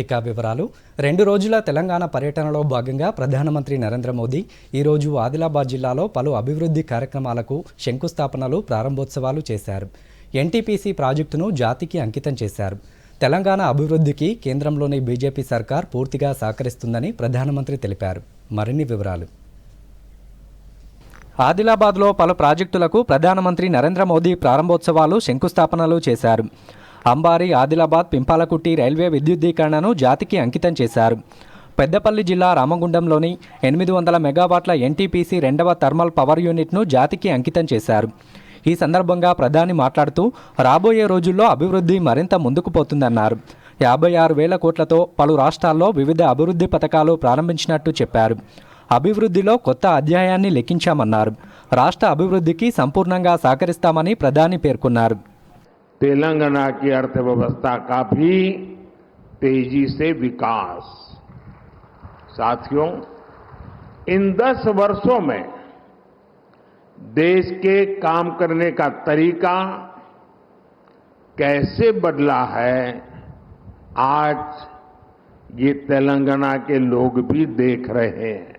ఇక వివరాలు. రెండు రోజుల తెలంగాణ పర్యటనలో భాగంగా ప్రధానమంత్రి నరేంద్ర మోదీ ఈరోజు ఆదిలాబాద్ జిల్లాలో పలు అభివృద్ధి కార్యక్రమాలకు శంకుస్థాపనలు ప్రారంభోత్సవాలు చేశారు. ఎన్టీపీసీ ప్రాజెక్టును జాతికి అంకితం చేశారు. తెలంగాణ అభివృద్ధికి కేంద్రంలోని బీజేపీ సర్కార్ పూర్తిగా సహకరిస్తుందని ప్రధానమంత్రి తెలిపారు. మరిన్ని వివరాలు. ఆదిలాబాద్లో పలు ప్రాజెక్టులకు ప్రధానమంత్రి నరేంద్ర మోదీ ప్రారంభోత్సవాలు శంకుస్థాపనలు చేశారు. అంబారి ఆదిలాబాద్ పింపాలకుట్టి రైల్వే విద్యుద్దీకరణను జాతికి అంకితం చేశారు. పెద్దపల్లి జిల్లా రామగుండంలోని ఎనిమిది వందల మెగావాట్ల ఎన్టీపీసీ రెండవ థర్మల్ పవర్ యూనిట్ను జాతికి అంకితం చేశారు. ఈ సందర్భంగా ప్రధాని మాట్లాడుతూ రాబోయే రోజుల్లో అభివృద్ధి మరింత ముందుకు పోతుందన్నారు. యాభై ఆరు వేల కోట్లతో పలు రాష్ట్రాల్లో వివిధ అభివృద్ధి పథకాలు ప్రారంభించినట్టు చెప్పారు. అభివృద్ధిలో కొత్త అధ్యాయాన్ని లెక్కించామన్నారు. రాష్ట్ర అభివృద్ధికి సంపూర్ణంగా సహకరిస్తామని ప్రధాని పేర్కొన్నారు. तेलंगाना की अर्थव्यवस्था का भी तेज़ी से विकास। साथियों, इन दस वर्षों में देश के काम करने का तरीका कैसे बदला है, आज ये तेलंगाना के लोग भी देख रहे हैं।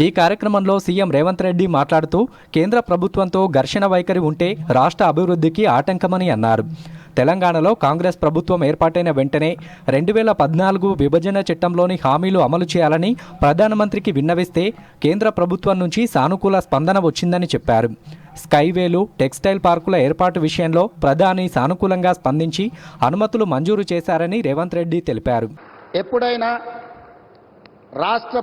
ఈ కార్యక్రమంలో సీఎం రేవంత్ రెడ్డి మాట్లాడుతూ కేంద్ర ప్రభుత్వంతో ఘర్షణ వైఖరి ఉంటే రాష్ట్ర అభివృద్ధికి ఆటంకమని అన్నారు. తెలంగాణలో కాంగ్రెస్ ప్రభుత్వం ఏర్పాటైన వెంటనే రెండు వేల పద్నాలుగు విభజన చట్టంలోని హామీలు అమలు చేయాలని ప్రధానమంత్రికి విన్నవిస్తే కేంద్ర ప్రభుత్వం నుంచి సానుకూల స్పందన వచ్చిందని చెప్పారు. స్కైవేలు టెక్స్టైల్ పార్కుల ఏర్పాటు విషయంలో ప్రధాని సానుకూలంగా స్పందించి అనుమతులు మంజూరు చేశారని రేవంత్ రెడ్డి తెలిపారు. ఎప్పుడైనా రాష్ట్ర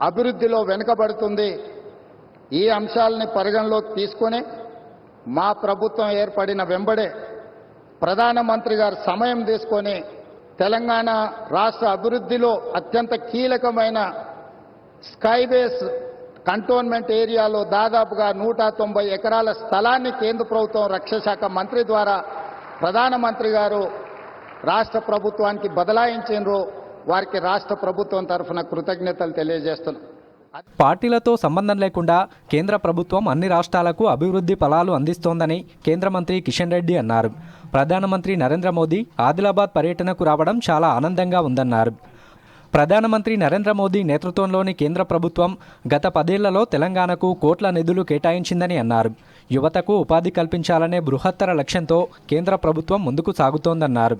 అభివృద్ధిలో వెనుకబడుతుంది. ఈ అంశాలని పరిగణలోకి తీసుకొని మా ప్రభుత్వం ఏర్పడిన వెంబడే ప్రధానమంత్రి గారు సమయం తీసుకొని తెలంగాణ రాష్ట్ర అభివృద్ధిలో అత్యంత కీలకమైన స్కైబేస్ కంటోన్మెంట్ ఏరియాలో దాదాపుగా నూట తొంభై ఎకరాల స్థలాన్ని కేంద్ర ప్రభుత్వం రక్షశాఖ మంత్రి ద్వారా ప్రధానమంత్రి గారు రాష్ట్ర ప్రభుత్వానికి బదలాయించారు వారికి రాష్ట్ర ప్రభుత్వం తరఫున కృతజ్ఞతలు తెలియజేస్తున్నాం. పార్టీలతో సంబంధం లేకుండా కేంద్ర ప్రభుత్వం అన్ని రాష్ట్రాలకు అభివృద్ధి ఫలాలు అందిస్తోందని కేంద్ర మంత్రి కిషన్ రెడ్డి అన్నారు. ప్రధానమంత్రి నరేంద్ర మోదీ ఆదిలాబాద్ పర్యటనకు రావడం చాలా ఆనందంగా ఉందన్నారు. ప్రధానమంత్రి నరేంద్ర మోదీ నేతృత్వంలోని కేంద్ర ప్రభుత్వం గత పదేళ్ళలో తెలంగాణకు కోట్ల నిధులు కేటాయించిందని అన్నారు. యువతకు ఉపాధి కల్పించాలనే బృహత్తర లక్ష్యంతో కేంద్ర ప్రభుత్వం ముందుకు సాగుతోందన్నారు.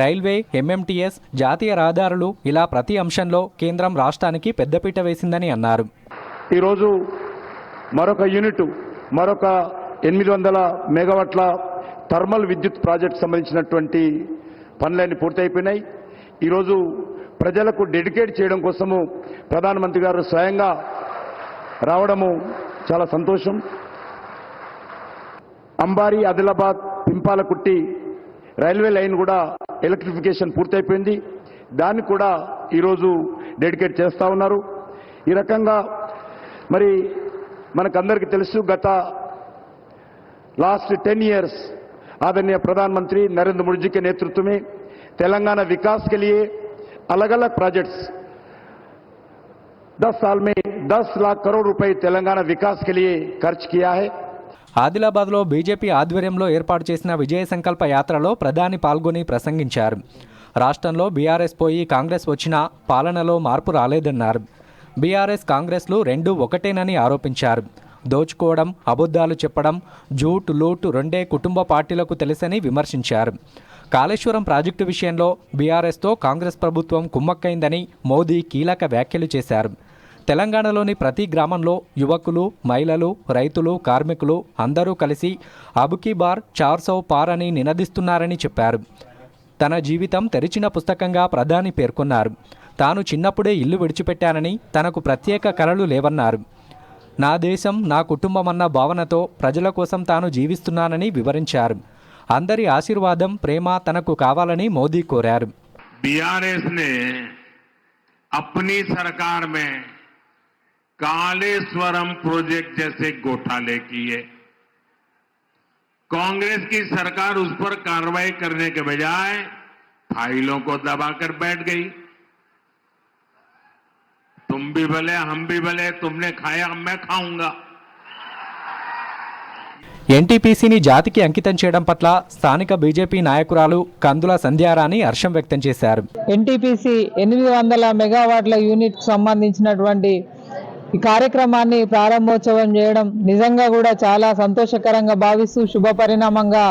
రైల్వే ఎంఎంటీఎస్ జాతీయ రహదారులు ఇలా ప్రతి అంశంలో కేంద్రం రాష్ట్రానికి పెద్దపీట వేసిందని అన్నారు. ఈరోజు మరొక యూనిట్ మరొక ఎనిమిది వందల మెగావాట్ల థర్మల్ విద్యుత్ ప్రాజెక్ట్ సంబంధించినటువంటి పనులన్నీ పూర్తయిపోయినాయి. ఈరోజు ప్రజలకు డెడికేట్ చేయడం కోసము ప్రధానమంత్రి గారు స్వయంగా రావడము చాలా సంతోషం. అంబారి ఆదిలాబాద్ పింపాలకుట్టి రైల్వే లైన్ కూడా ఎలక్ట్రిఫికేషన్ పూర్తయిపోయింది దాన్ని కూడా ఈరోజు డెడికేట్ చేస్తా ఉన్నారు ఈ రకంగా మరి మనకందరికీ తెలుసు గత लास्ट टेन इयर्स आदरणीय प्रधानमंत्री नरेंद्र मोदी जी के नेतृत्व में तेलंगाना विकास के लिए अलग अलग प्रोजेक्ट्स 10 साल में 10 लाख करोड़ रुपए तेलंगाना विकास के लिए खर्च किया है ఆదిలాబాద్లో బీజేపీ ఆధ్వర్యంలో ఏర్పాటు చేసిన విజయ సంకల్ప యాత్రలో ప్రధాని పాల్గొని ప్రసంగించారు. రాష్ట్రంలో బీఆర్ఎస్ పోయి కాంగ్రెస్ వచ్చినా పాలనలో మార్పు రాలేదన్నారు. బీఆర్ఎస్ కాంగ్రెస్లు రెండు ఒకటేనని ఆరోపించారు. దోచుకోవడం అబద్ధాలు చెప్పడం జూట్ లూట్ రెండే కుటుంబ పార్టీలకు తెలుసని విమర్శించారు. కాళేశ్వరం ప్రాజెక్టు విషయంలో బీఆర్ఎస్తో కాంగ్రెస్ ప్రభుత్వం కుమ్మక్కైందని మోదీ కీలక వ్యాఖ్యలు చేశారు. తెలంగాణలోని ప్రతి గ్రామంలో యువకులు మహిళలు రైతులు కార్మికులు అందరూ కలిసి అబుకీ బార్ చార్సౌ పార్ అని నినదిస్తున్నారని చెప్పారు. తన జీవితం తెరిచిన పుస్తకంగా ప్రధాని పేర్కొన్నారు. తాను చిన్నప్పుడే ఇల్లు విడిచిపెట్టానని తనకు ప్రత్యేక కళలు లేవన్నారు. నా దేశం నా కుటుంబం అన్న భావనతో ప్రజల కోసం తాను జీవిస్తున్నానని వివరించారు. అందరి ఆశీర్వాదం ప్రేమ తనకు కావాలని మోదీ కోరారు. బీఆర్ఎస్ నే అప్నీ సర్కార్ మే कालेश्वरम प्रोजेक्ट जैसे घोटाले किए कांग्रेस की सरकार उस पर कार्रवाई करने के बजाय फाइलों को दबाकर बैठ गई तुम भी भले हम भी भले तुमने खाया मैं खाऊंगा ఎన్టీపీసీని జాతికి అంకితం చేయడం పట్ల స్థానిక బీజేపీ నాయకురాలు కందుల సంధ్యారాణి హర్షం వ్యక్తం చేశారు ఎన్టీపీసీ ఎనిమిది వందల మెగావాట్ల యూనిట్ సంబంధించినటువంటి ఈ కార్యక్రమాన్ని ప్రారంభోత్సవం చేయడం నిజంగా కూడా చాలా సంతోషకరంగా భావిస్తూ శుభ పరిణామంగా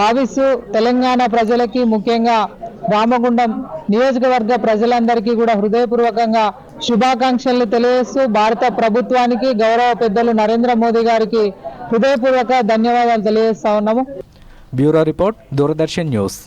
భావిస్తూ తెలంగాణ ప్రజలకి ముఖ్యంగా రామగుండం నియోజకవర్గ ప్రజలందరికీ కూడా హృదయపూర్వకంగా శుభాకాంక్షలు తెలియజేస్తూ భారత ప్రభుత్వానికి గౌరవ పెద్దలు నరేంద్ర మోదీ గారికి హృదయపూర్వక ధన్యవాదాలు తెలియజేస్తా ఉన్నాము. Bureau report Doordarshan news.